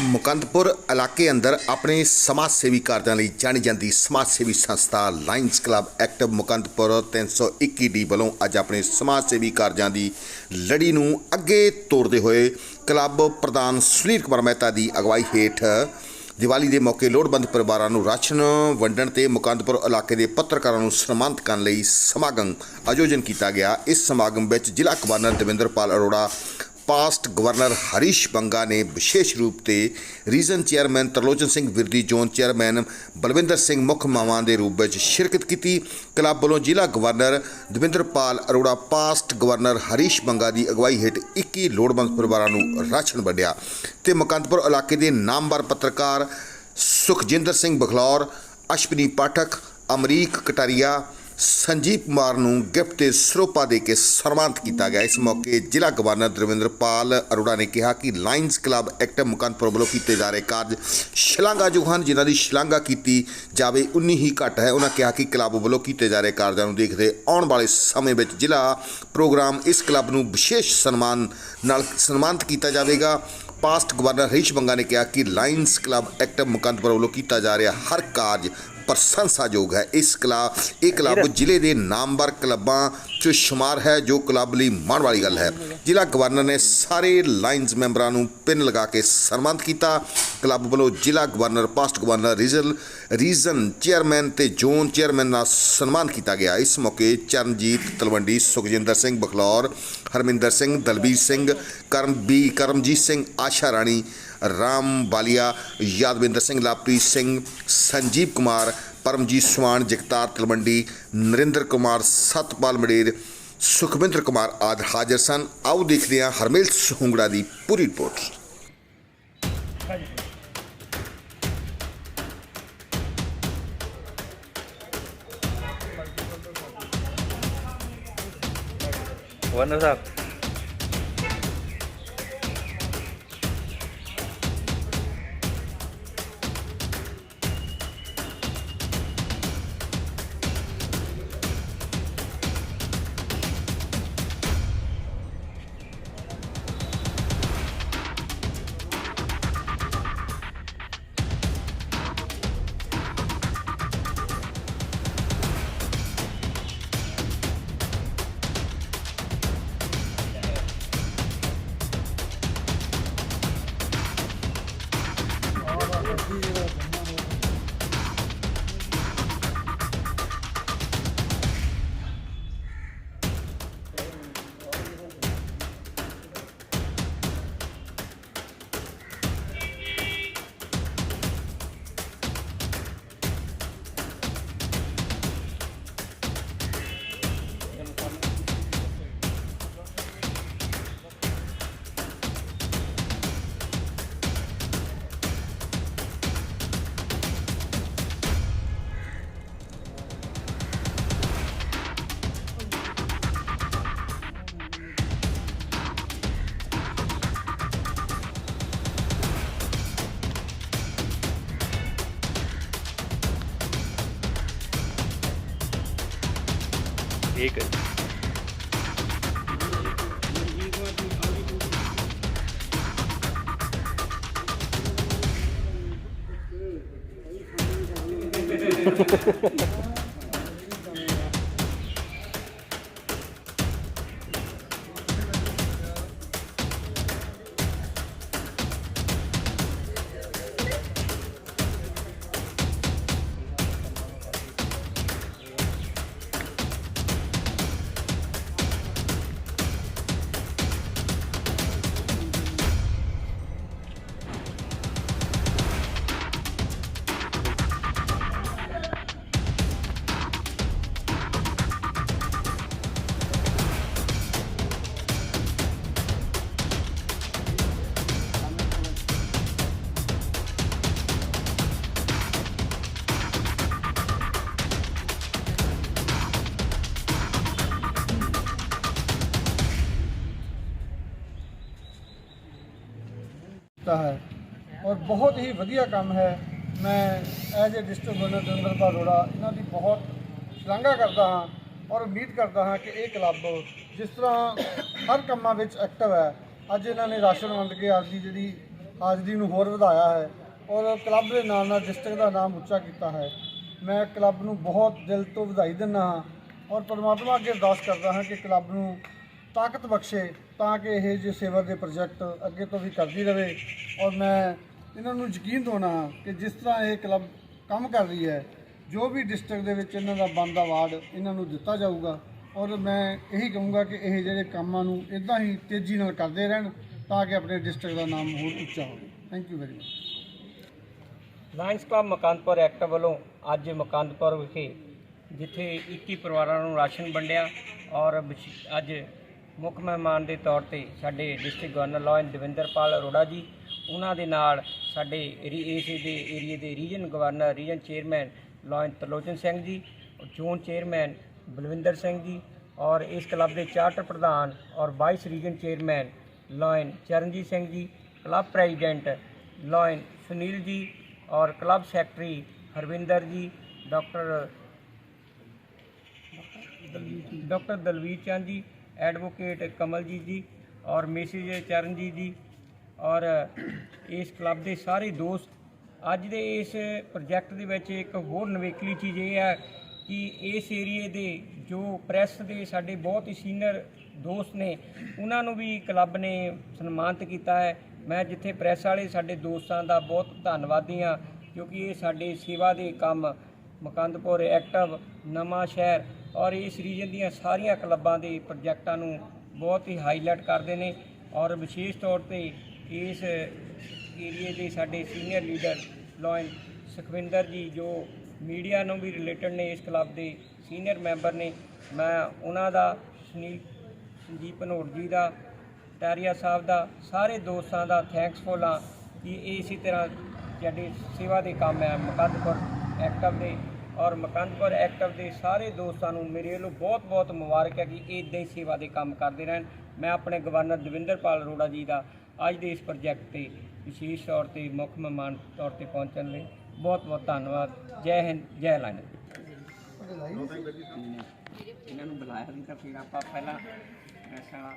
ਮੁਕੰਦਪੁਰ ਇਲਾਕੇ ਅੰਦਰ ਆਪਣੇ ਸਮਾਜ ਸੇਵੀ ਕਾਰਜਾਂ ਲਈ ਜਾਣੀ ਜਾਂਦੀ ਸਮਾਜ ਸੇਵੀ ਸੰਸਥਾ lions club active Mukandpur 321 D ਵੱਲੋਂ ਅੱਜ ਆਪਣੇ ਸਮਾਜ ਸੇਵੀ ਕਾਰਜਾਂ ਦੀ ਲੜੀ ਨੂੰ ਅੱਗੇ ਤੋਰਦੇ ਹੋਏ ਕਲੱਬ ਪ੍ਰਧਾਨ ਸੁਨੀਲ ਕੁਮਾਰ ਮਹਿਤਾ ਦੀ ਅਗਵਾਈ ਹੇਠ ਦੀਵਾਲੀ ਦੇ ਮੌਕੇ ਲੋੜਵੰਦ ਪਰਿਵਾਰਾਂ ਨੂੰ ਰਾਸ਼ਨ ਵੰਡਣ ਤੇ ਮੁਕੰਦਪੁਰ ਇਲਾਕੇ ਦੇ ਪੱਤਰਕਾਰਾਂ ਨੂੰ ਸਨਮਾਨਿਤ ਕਰਨ ਲਈ ਸਮਾਗਮ ਆਯੋਜਨ ਕੀਤਾ ਗਿਆ। ਇਸ ਸਮਾਗਮ ਵਿੱਚ ਜ਼ਿਲ੍ਹਾ governor Davinderpal Arora past governor Harish Banga ਨੇ ਵਿਸ਼ੇਸ਼ ਰੂਪ ਤੇ region chairman Tarlochan Singh Virdi, zone chairman Balwinder Singh ਮੁੱਖ ਮਾਵਾਂ ਦੇ ਰੂਪ ਵਿੱਚ ਸ਼ਿਰਕਤ ਕੀਤੀ। ਕਲੱਬ ਵੱਲੋਂ ਜ਼ਿਲ੍ਹਾ governor Davinderpal Arora past governor Harish Banga ਦੀ ਅਗਵਾਈ ਹੇਠ 21 ਲੋੜਵੰਦ ਪਰਿਵਾਰਾਂ ਨੂੰ ਰਾਸ਼ਨ ਵੰਡਿਆ ਤੇ ਮੁਕੰਦਪੁਰ ਇਲਾਕੇ ਦੇ ਨਾਮਵਰ ਪੱਤਰਕਾਰ ਸੁਖਜਿੰਦਰ ਸਿੰਘ ਬਖਲੌਰ, ਅਸ਼ਵਨੀ ਪਾਠਕ, ਅਮਰੀਕ ਕਟਾਰੀਆ ਸੰਜੀਵ ਕੁਮਾਰ ਨੂੰ ਗਿਫਟ ਤੇ ਸਰੋਪਾ ਦੇ ਕੇ ਸਨਮਾਨਿਤ ਕੀਤਾ ਗਿਆ। ਇਸ ਮੌਕੇ ਜ਼ਿਲ੍ਹਾ ਗਵਰਨਰ ਦਰਵਿੰਦਰਪਾਲ ਅਰੋੜਾ ਨੇ ਕਿਹਾ ਕਿ ਲਾਇਨਸ ਕਲੱਬ ਐਕਟਿਵ ਮੁਕੰਦਪੁਰ ਵੱਲੋਂ ਕੀਤੇ ਜਾ ਰਹੇ ਕਾਰਜ ਸ਼ਲਾਘਾਯੋਗ ਹਨ, ਜਿਨ੍ਹਾਂ ਦੀ ਸ਼ਲਾਘਾ ਕੀਤੀ ਜਾਵੇ, ਉਨੀ ਹੀ ਘੱਟ ਹੈ। ਉਹਨਾਂ ਕਿਹਾ ਕਿ ਕਲੱਬ ਵੱਲੋਂ ਕੀਤੇ ਜਾ ਰਹੇ ਕਾਰਜਾਂ ਨੂੰ ਦੇਖਦੇ ਆਉਣ ਵਾਲੇ ਸਮੇਂ ਵਿੱਚ ਜ਼ਿਲ੍ਹਾ ਪ੍ਰੋਗਰਾਮ ਇਸ ਕਲੱਬ ਨੂੰ ਵਿਸ਼ੇਸ਼ ਸਨਮਾਨ ਨਾਲ ਸਨਮਾਨਿਤ ਕੀਤਾ ਜਾਵੇਗਾ। ਪਾਸਟ ਗਵਰਨਰ ਹਰੀਸ਼ ਬੰਗਾ ਨੇ ਕਿਹਾ ਕਿ ਲਾਇਨਸ ਕਲੱਬ ਐਕਟਿਵ ਮੁਕੰਦਪੁਰ ਵੱਲੋਂ ਕੀਤਾ ਜਾ ਰਿਹਾ ਹਰ ਕਾਰਜ ਪ੍ਰਸ਼ੰਸਾਯੋਗ ਹੈ। ਇਸ ਕਲੱਬ ਇਹ ਕਲੱਬ ਜ਼ਿਲ੍ਹੇ ਦੇ ਨਾਮਵਰ ਕਲੱਬਾਂ 'ਚ ਸ਼ੁਮਾਰ ਹੈ ਜੋ ਕਲੱਬ ਲਈ ਮਾਣ ਵਾਲੀ ਗੱਲ ਹੈ। ਜ਼ਿਲ੍ਹਾ ਗਵਰਨਰ ਨੇ ਸਾਰੇ ਲਾਇਨਸ ਮੈਂਬਰਾਂ ਨੂੰ ਪਿੰਨ ਲਗਾ ਕੇ ਸਨਮਾਨਿਤ ਕੀਤਾ। ਕਲੱਬ ਵੱਲੋਂ ਜ਼ਿਲ੍ਹਾ governor past governor region region chairman ਤੇ ਜ਼ੋਨ ਚੇਅਰਮੈਨ ਦਾ ਸਨਮਾਨ ਕੀਤਾ ਗਿਆ। ਇਸ ਮੌਕੇ ਚਰਨਜੀਤ ਤਲਵੰਡੀ ਸੁਖਜਿੰਦਰ ਸਿੰਘ ਬਖਲੌਰ ਹਰਮਿੰਦਰ ਸਿੰਘ ਦਲਬੀਰ ਸਿੰਘ ਕਰਮ ਬੀ ਕਰਮਜੀਤ ਸਿੰਘ ਆਸ਼ਾ ਰਾਣੀ ਰਾਮ ਬਾਲੀਆ, ਯਾਦਵਿੰਦਰ ਸਿੰਘ ਲਾਪਰੀ ਸਿੰਘ, ਸੰਜੀਵ ਕੁਮਾਰ, ਪਰਮਜੀਤ ਸਵਾਨ, ਜਗਤਾਰ ਤਲਵੰਡੀ, ਨਰਿੰਦਰ ਕੁਮਾਰ, ਸਤਪਾਲ ਮੜੇਰ, ਸੁਖਵਿੰਦਰ ਕੁਮਾਰ ਆਦਿ ਹਾਜ਼ਰ ਸਨ। ਆਓ ਦੇਖਦੇ ਹਾਂ ਹਰਮੇਲ ਸੁਹੰਗੜਾ ਦੀ ਪੂਰੀ ਰਿਪੋਰਟ। ਗਵਰਨਰ ਸਾਹਿਬ ਠੀਕ ਹੈ ਕੀਤਾ ਹੈ। ਔਰ ਬਹੁਤ ਹੀ ਵਧੀਆ ਕੰਮ ਹੈ। ਮੈਂ as a district governor Davinderpal Arora ਇਹਨਾਂ ਦੀ ਬਹੁਤ ਸ਼ਲਾਘਾ ਕਰਦਾ ਹਾਂ ਔਰ ਉਮੀਦ ਕਰਦਾ ਹਾਂ ਕਿ ਇਹ ਕਲੱਬ ਜਿਸ ਤਰ੍ਹਾਂ ਹਰ ਕੰਮਾਂ ਵਿੱਚ ਐਕਟਿਵ ਹੈ, ਅੱਜ ਇਹਨਾਂ ਨੇ ਰਾਸ਼ਨ ਵੰਡ ਕੇ ਅੱਜ ਦੀ ਜਿਹੜੀ ਹਾਜ਼ਰੀ ਨੂੰ ਹੋਰ ਵਧਾਇਆ ਹੈ ਔਰ ਕਲੱਬ ਦੇ ਨਾਲ ਨਾਲ ਡਿਸਟ੍ਰਿਕਟ ਦਾ ਨਾਮ ਉੱਚਾ ਕੀਤਾ ਹੈ। ਮੈਂ ਕਲੱਬ ਨੂੰ ਬਹੁਤ ਦਿਲ ਤੋਂ ਵਧਾਈ ਦਿੰਦਾ ਹਾਂ ਔਰ ਪਰਮਾਤਮਾ ਅੱਗੇ ਅਰਦਾਸ ਕਰਦਾ ਹਾਂ ਕਿ ਕਲੱਬ ਨੂੰ ਤਾਕਤ ਬਖਸ਼ੇ ਤਾਂ ਕਿ ਇਹ ਜਿਹੇ ਸੇਵਾ ਦੇ ਪ੍ਰੋਜੈਕਟ ਅੱਗੇ ਤੋਂ ਵੀ ਕਰਦੀ ਰਹੇ ਔਰ ਮੈਂ ਇਹਨਾਂ ਨੂੰ ਯਕੀਨ ਦਿਵਾਉਣਾ ਹਾਂ ਕਿ ਜਿਸ ਤਰ੍ਹਾਂ ਇਹ ਕਲੱਬ ਕੰਮ ਕਰ ਰਹੀ ਹੈ, ਜੋ ਵੀ ਡਿਸਟ੍ਰਿਕਟ ਦੇ ਵਿੱਚ ਇਹਨਾਂ ਦਾ ਬਣਦਾ ਅਵਾਰਡ ਇਹਨਾਂ ਨੂੰ ਦਿੱਤਾ ਜਾਊਗਾ। ਔਰ ਮੈਂ ਇਹੀ ਕਹੂੰਗਾ ਕਿ ਇਹ ਜਿਹੜੇ ਕੰਮਾਂ ਨੂੰ ਇਦਾਂ ਹੀ ਤੇਜ਼ੀ ਨਾਲ ਕਰਦੇ ਰਹਿਣ ਤਾਂ ਕਿ ਆਪਣੇ ਡਿਸਟ੍ਰਿਕਟ ਦਾ ਨਾਮ ਹੋਰ ਉੱਚਾ ਹੋਵੇ। Thank you very much Lions Club Mukandpur act ਵੱਲੋਂ ਅੱਜ ਮਕੰਦਪੁਰ ਵਿਖੇ, ਜਿੱਥੇ 21 ਪਰਿਵਾਰਾਂ ਨੂੰ ਰਾਸ਼ਨ ਵੰਡਿਆ ਔਰ ਅੱਜ ਮੁੱਖ ਮਹਿਮਾਨ ਦੇ ਤੌਰ ਤੇ ਸਾਡੇ district governor lion Davinderpal Arora ji, ਉਹਨਾਂ ਦੇ ਨਾਲ ਸਾਡੇ ਏਰੀ- ਇਸ ਦੇ ਏਰੀਏ ਦੇ region governor, region chairman lion Tarlochan Singh ji zone chairman Balwinder Singh ji ਔਰ ਇਸ ਕਲੱਬ ਦੇ ਚਾਰਟਰ ਪ੍ਰਧਾਨ ਔਰ vice region chairman lion Charanjit Singh ji, club president line Sunil ਜੀ ਔਰ ਕਲੱਬ ਸੈਕਟਰੀ ਹਰਵਿੰਦਰ ਜੀ, doctor doctor Dalvir Chand ji advocate Kamaljit ਜੀ ਔਰ ਮਿਸਿਸ ਚਰਨਜੀਤ ਜੀ ਔਰ ਇਸ ਕਲੱਬ ਦੇ ਸਾਰੇ ਦੋਸਤ। ਅੱਜ ਦੇ ਇਸ ਪ੍ਰੋਜੈਕਟ ਦੇ ਵਿੱਚ ਇੱਕ ਹੋਰ ਨਵੇਕਲੀ ਚੀਜ਼ ਇਹ ਹੈ ਕਿ ਇਸ ਏਰੀਏ ਦੇ ਜੋ ਪ੍ਰੈਸ ਦੇ ਸਾਡੇ ਬਹੁਤ ਹੀ ਸੀਨੀਅਰ ਦੋਸਤ ਨੇ, ਉਹਨਾਂ ਨੂੰ ਵੀ ਕਲੱਬ ਨੇ ਸਨਮਾਨਿਤ ਕੀਤਾ ਹੈ। ਮੈਂ ਜਿੱਥੇ ਪ੍ਰੈਸ ਵਾਲੇ ਸਾਡੇ ਦੋਸਤਾਂ ਦਾ ਬਹੁਤ ਧੰਨਵਾਦੀ ਹਾਂ, ਕਿਉਂਕਿ ਇਹ ਸਾਡੇ ਸੇਵਾ ਦੇ ਕੰਮ, ਮਕੰਦਪੁਰ ਐਕਟਿਵ ਨਵਾਂ ਸ਼ਹਿਰ ਔਰ ਇਸ ਰੀਜਨ ਦੀਆਂ ਸਾਰੀਆਂ ਕਲੱਬਾਂ ਦੇ ਪ੍ਰੋਜੈਕਟਾਂ ਨੂੰ ਬਹੁਤ ਹੀ ਹਾਈਲਾਈਟ ਕਰਦੇ ਨੇ ਔਰ ਵਿਸ਼ੇਸ਼ ਤੌਰ ਤੇ ਇਸ ਏਰੀਏ ਦੇ ਸਾਡੇ ਸੀਨੀਅਰ ਲੀਡਰ ਲੋਇਨ ਸੁਖਵਿੰਦਰ ਜੀ ਜੋ ਮੀਡੀਆ ਨੂੰ ਵੀ ਰਿਲੇਟਡ ਨੇ ਇਸ ਕਲੱਬ ਦੇ ਸੀਨੀਅਰ ਮੈਂਬਰ ਨੇ, ਮੈਂ ਉਹਨਾਂ ਦਾ, ਸੁਨੀਲ ਸੰਜੀਵ ਭਨੋਟ ਜੀ ਦਾ, ਟਾਰੀਆ ਸਾਹਿਬ ਦਾ, ਸਾਰੇ ਦੋਸਤਾਂ ਦਾ ਥੈਂਕਸਫੁਲ ਹਾਂ ਕਿ ਇਹ ਇਸੇ ਤਰ੍ਹਾਂ ਜਿਹੜੀ ਸੇਵਾ ਦੇ ਕੰਮ ਹੈ, ਮੁਕੱਦਪੁਰ ਐਕਟਿਵ ਦੇ ਔਰ ਮਕੰਦਪੁਰ ਐਕਟਿਵ ਦੇ ਸਾਰੇ ਦੋਸਤਾਂ ਨੂੰ ਮੇਰੇ ਵੱਲੋਂ ਬਹੁਤ ਬਹੁਤ ਮੁਬਾਰਕ ਹੈ ਕਿ ਇਹ ਇੱਦਾਂ ਹੀ ਸੇਵਾ ਦੇ ਕੰਮ ਕਰਦੇ ਰਹਿਣ। ਮੈਂ ਆਪਣੇ ਗਵਰਨਰ ਦਵਿੰਦਰਪਾਲ ਅਰੋੜਾ ਜੀ ਦਾ ਅੱਜ ਦੇ ਇਸ ਪ੍ਰੋਜੈਕਟ ਤੇ ਵਿਸ਼ੇਸ਼ ਤੌਰ ਤੇ ਮੁੱਖ ਮਹਿਮਾਨ ਤੌਰ ਤੇ ਪਹੁੰਚਣ ਲਈ ਬਹੁਤ ਬਹੁਤ ਧੰਨਵਾਦ। ਜੈ ਹਿੰਦ, ਜੈ ਲਾਇਨ ਇਹਨਾਂ ਨੂੰ ਬੁਲਾਇਆ ਨਹੀਂ ਤਾਂ ਫਿਰ ਆਪਾਂ ਪਹਿਲਾਂ ਐਸਾ